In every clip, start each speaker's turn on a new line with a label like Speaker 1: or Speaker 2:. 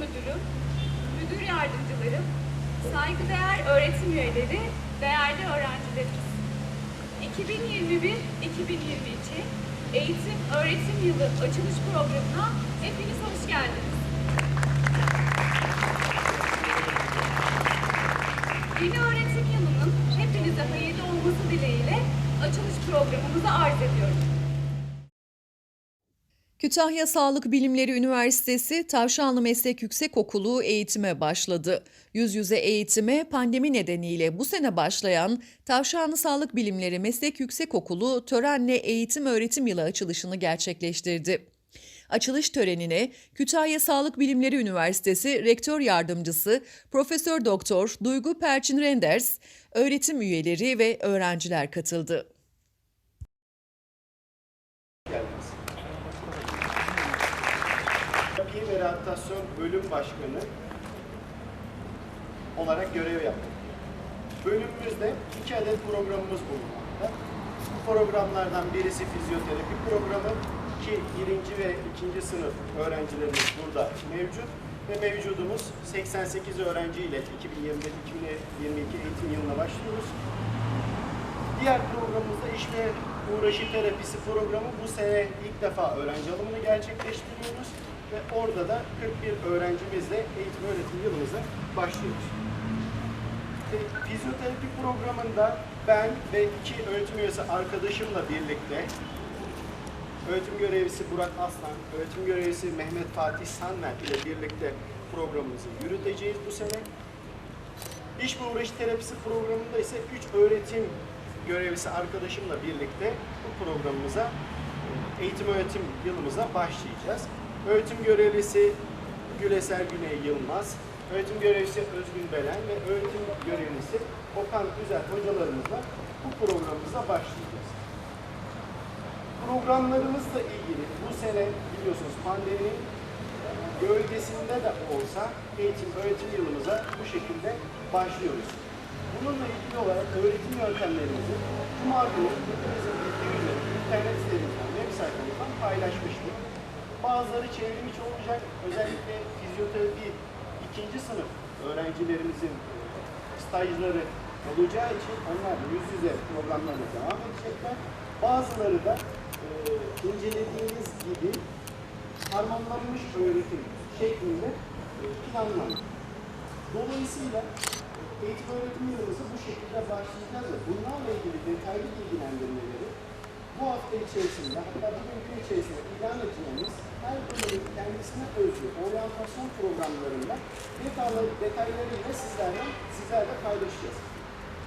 Speaker 1: Müdürüm, müdür yardımcılarım, saygıdeğer öğretim üyeleri, değerli öğrencilerimiz. 2021-2022 Eğitim Öğretim Yılı açılış programına hepiniz hoş geldiniz. Yeni öğretim yılının hepinize hayırlı olması dileğiyle açılış programımızı arz ediyorum.
Speaker 2: Kütahya Sağlık Bilimleri Üniversitesi Tavşanlı Meslek Yüksekokulu eğitime başladı. Yüz yüze eğitime pandemi nedeniyle bu sene başlayan Tavşanlı Sağlık Bilimleri Meslek Yüksekokulu törenle eğitim öğretim yılı açılışını gerçekleştirdi. Açılış törenine Kütahya Sağlık Bilimleri Üniversitesi Rektör Yardımcısı Profesör Doktor Duygu Perçin Renders, öğretim üyeleri ve öğrenciler katıldı.
Speaker 3: geldiniz. Terapi ve Rehabilitasyon Bölüm Başkanı olarak görev yaptım. Bölümümüzde iki adet programımız bulunmakta. Bu programlardan birisi fizyoterapi programı ki birinci ve ikinci sınıf öğrencilerimiz burada mevcut ve mevcudumuz 88 öğrenci ile 2021-2022 eğitim yılına başlıyoruz. Diğer programımızda iş ve uğraşı terapisi programı bu sene ilk defa öğrenci alımını gerçekleştiriyoruz ve orada da 41 öğrencimizle eğitim öğretim yılımıza başlıyoruz. E, Fizyoterapi programında ben ve iki öğretim üyesi arkadaşımla birlikte öğretim görevlisi Burak Aslan, öğretim görevlisi Mehmet Fatih Sanmer ile birlikte programımızı yürüteceğiz bu sene. İş ve uğraş terapisi programında ise 3 öğretim görevlisi arkadaşımla birlikte bu programımıza eğitim öğretim yılımıza başlayacağız. Öğretim görevlisi Güleser Güney Yılmaz, öğretim görevlisi Özgün Belen ve öğretim görevlisi Okan Güzel hocalarımızla bu programımıza başlayacağız. Programlarımızla ilgili bu sene biliyorsunuz pandeminin gölgesinde de olsa eğitim öğretim yılımıza bu şekilde başlıyoruz. Bununla ilgili olarak öğretim yöntemlerimizi Cuma günü hepimizin bildiği internet sitemizden, web sayfamızdan paylaşmıştık. Bazıları çevrim içi olacak. Özellikle fizyoterapi ikinci sınıf öğrencilerimizin e, stajları olacağı için onlar yüz yüze programlarına devam edecekler. Bazıları da e, incelediğiniz gibi harmanlanmış öğretim şeklinde e, planlandı. Dolayısıyla eğitim öğretim yılımızı bu şekilde başlayacağız ve bunlarla ilgili detaylı bilgilendirmeleri bu hafta içerisinde hatta bugünkü içerisinde ilan edeceğimiz her bölümün kendisine özgü oryantasyon programlarında detaylı, detaylarıyla sizlerle, sizlerle paylaşacağız.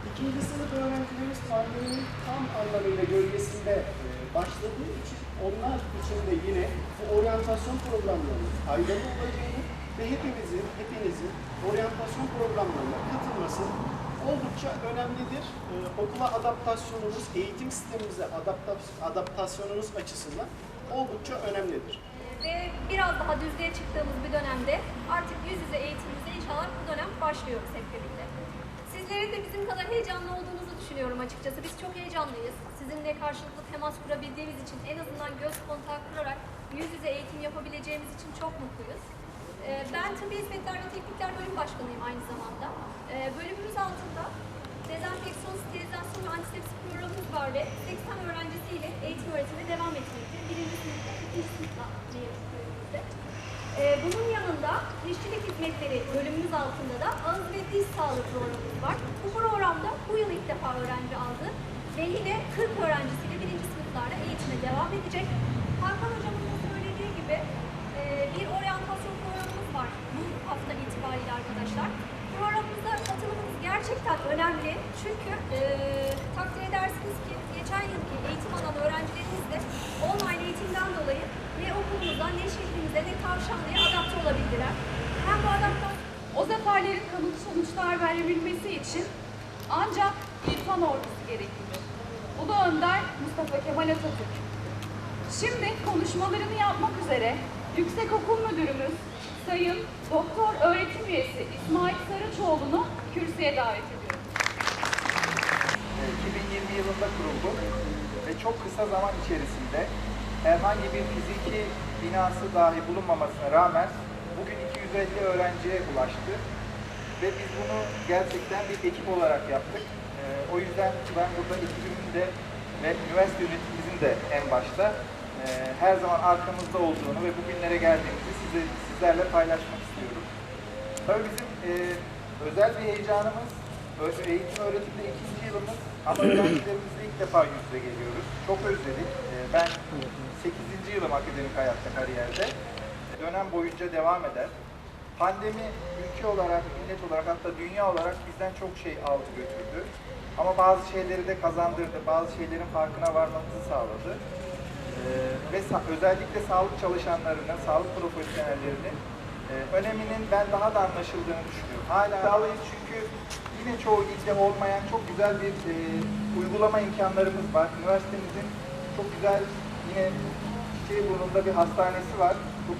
Speaker 3: İkinci sınıf öğrencilerimiz pandeminin tam anlamıyla gölgesinde e, başladığı için onlar için de yine bu oryantasyon programlarının faydalı olacağını ve hepimizin, hepinizin oryantasyon programlarına katılması oldukça önemlidir. E, okula adaptasyonumuz, eğitim sistemimize adapta- adaptasyonumuz açısından oldukça önemlidir.
Speaker 4: ve biraz daha düzlüğe çıktığımız bir dönemde artık yüz yüze eğitimimize inşallah bu dönem başlıyoruz hep birlikte. Sizlerin de bizim kadar heyecanlı olduğunuzu düşünüyorum açıkçası. Biz çok heyecanlıyız. Sizinle karşılıklı temas kurabildiğimiz için en azından göz kontağı kurarak yüz yüze eğitim yapabileceğimiz için çok mutluyuz. Ee, Ben tıbbi hizmetler ve teknikler bölüm başkanıyım aynı zamanda. Ee, Bölümümüz altında dezenfeksiyon, sterilizasyon ve antisepsi programımız var ve 80 öğrencisiyle eğitim öğretime devam etmekte. Birinci sınıfta, ikinci sınıfta bölümümüzde. Ee, Bunun yanında dişçilik hizmetleri bölümümüz altında da ağız ve diş sağlığı programımız var. Bu programda bu yıl ilk defa öğrenci aldı ve yine 40 öğrencisiyle birinci sınıflarda eğitime devam edecek. Hakan hocamın söylediği gibi e, bir oryantasyon programımız var bu hafta itibariyle arkadaşlar. Programımıza katılımınız gerçekten önemli çünkü e, takdir edersiniz ki geçen yılki eğitim alan öğrencilerimiz de online eğitimden dolayı ne okulumuza ne şehrimize ne tavşanlıya adapte olabildiler. Hem bu adaptasyon
Speaker 1: O zaferlerin kalıcı sonuçlar verebilmesi için ancak insan ordusu gereklidir. Ulu Önder Mustafa Kemal Atatürk. Şimdi konuşmalarını yapmak üzere Yüksekokul Müdürümüz Sayın Doktor Öğretim Üyesi İsmail Sarıçoğlu'nu kürsüye davet ediyorum.
Speaker 5: 2020 yılında kuruldu ve çok kısa zaman içerisinde herhangi bir fiziki binası dahi bulunmamasına rağmen bugün 250 öğrenciye ulaştı. Ve biz bunu gerçekten bir ekip olarak yaptık. Ee, o yüzden ben burada ekibimin de ve üniversite yönetimimizin de en başta e, her zaman arkamızda olduğunu ve bugünlere geldiğimizi size, sizlerle paylaşmak istiyorum. Tabii bizim e, özel bir heyecanımız, eğitim öğretimde ikinci yılımız ama ilk defa yüz yüze geliyoruz. Çok özledik. E, ben 8. yılım akademik hayatta, kariyerde. Dönem boyunca devam eder. Pandemi ülke olarak, millet olarak hatta dünya olarak bizden çok şey aldı götürdü. Ama bazı şeyleri de kazandırdı, bazı şeylerin farkına varmamızı sağladı. Ee, ve özellikle sağlık çalışanlarının, sağlık profesyonellerinin e, öneminin ben daha da anlaşıldığını düşünüyorum. Hala sağlıyız çünkü çoğu ilde olmayan çok güzel bir e, uygulama imkanlarımız var. Üniversitemizin çok güzel yine Çiçeğiburnu'nda bir hastanesi var. Çok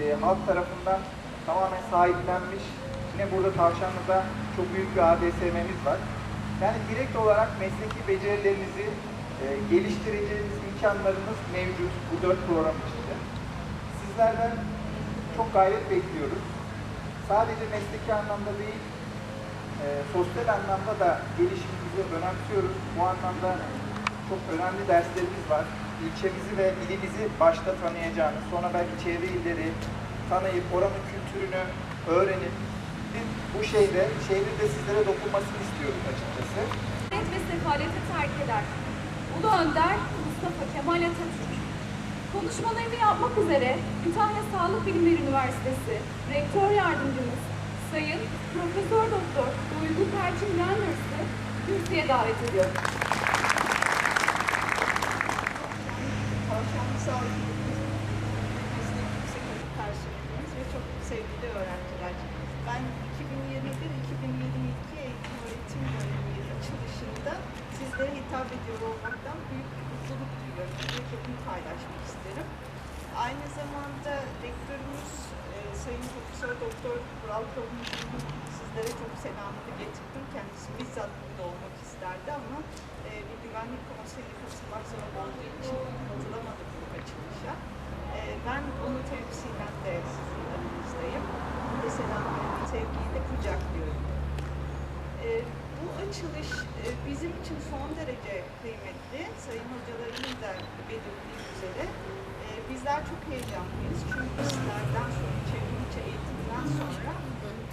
Speaker 5: e, halk tarafından tamamen sahiplenmiş. Yine burada Tavşanlı'da çok büyük bir ADSM'miz var. Yani direkt olarak mesleki becerilerinizi e, geliştireceğiniz imkanlarınız mevcut bu dört program içinde. Sizlerden çok gayret bekliyoruz. Sadece mesleki anlamda değil, e, sosyal anlamda da gelişimimizi önemsiyoruz. Bu anlamda çok önemli derslerimiz var. İlçemizi ve ilimizi başta tanıyacağınız, sonra belki çevre illeri tanıyıp oranın kültürünü öğrenip biz bu şeyde, şehrin de sizlere dokunmasını istiyoruz açıkçası.
Speaker 1: Devlet ve sefaleti terk eder. Ulu Önder Mustafa Kemal Atatürk. Konuşmalarını yapmak üzere Kütahya Sağlık Bilimleri Üniversitesi Rektör Yardımcımız Sayın Profesör Doktor Duygu Perçin Renders'ı kürsüye davet ediyorum.
Speaker 6: Tavşanlı Sağlık Meslek Yüksek Okulu personelimiz ve çok sevgili öğrenciler. Ben 2021-2022 eğitim öğretim dönemi açılışında sizlere hitap ediyor olmaktan büyük bir mutluluk duyuyorum. Ve bunu paylaşmak isterim. Aynı zamanda rektörümüz Sayın Profesör Doktor Vural Kavuncu'nun sizlere çok selamını getirdim. Kendisi bizzat burada olmak isterdi ama e, bir güvenlik konseyine katılmak zorunda olduğu için katılamadı bu açılışa. E, ben onu temsilen de sizin aranızdayım. Bunu da selamlarımı, sevgiyle kucaklıyorum. E, bu açılış e, bizim için son derece kıymetli. Sayın hocalarımın da belirttiği üzere e, bizler çok heyecanlıyız. Çünkü sizlerden sonra, çevrimiçi eğitimden sonra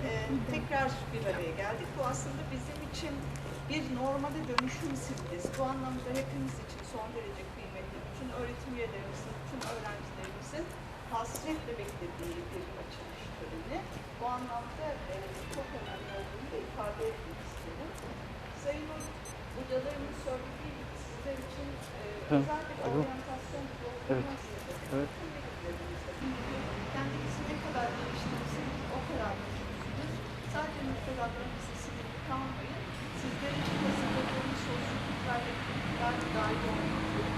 Speaker 6: e, tekrar bir araya geldik. Bu aslında bizim için bir normale dönüşüm simgesi. Bu anlamda hepimiz için son derece kıymetli. Bütün öğretim üyelerimizin, bütün öğrencilerimizin hasretle beklediği bir açılış töreni. Bu anlamda çok önemli olduğunu da ifade etmek isterim. Sayın söylediği gibi sizler için e, özel bir oryantasyon programı evet. Kendinizi ne kadar geliştirirseniz o kadar mutlusunuz. Sadece müfredatlarınızı silip kalmayın. Sizler için etkinlikler de dahil olmak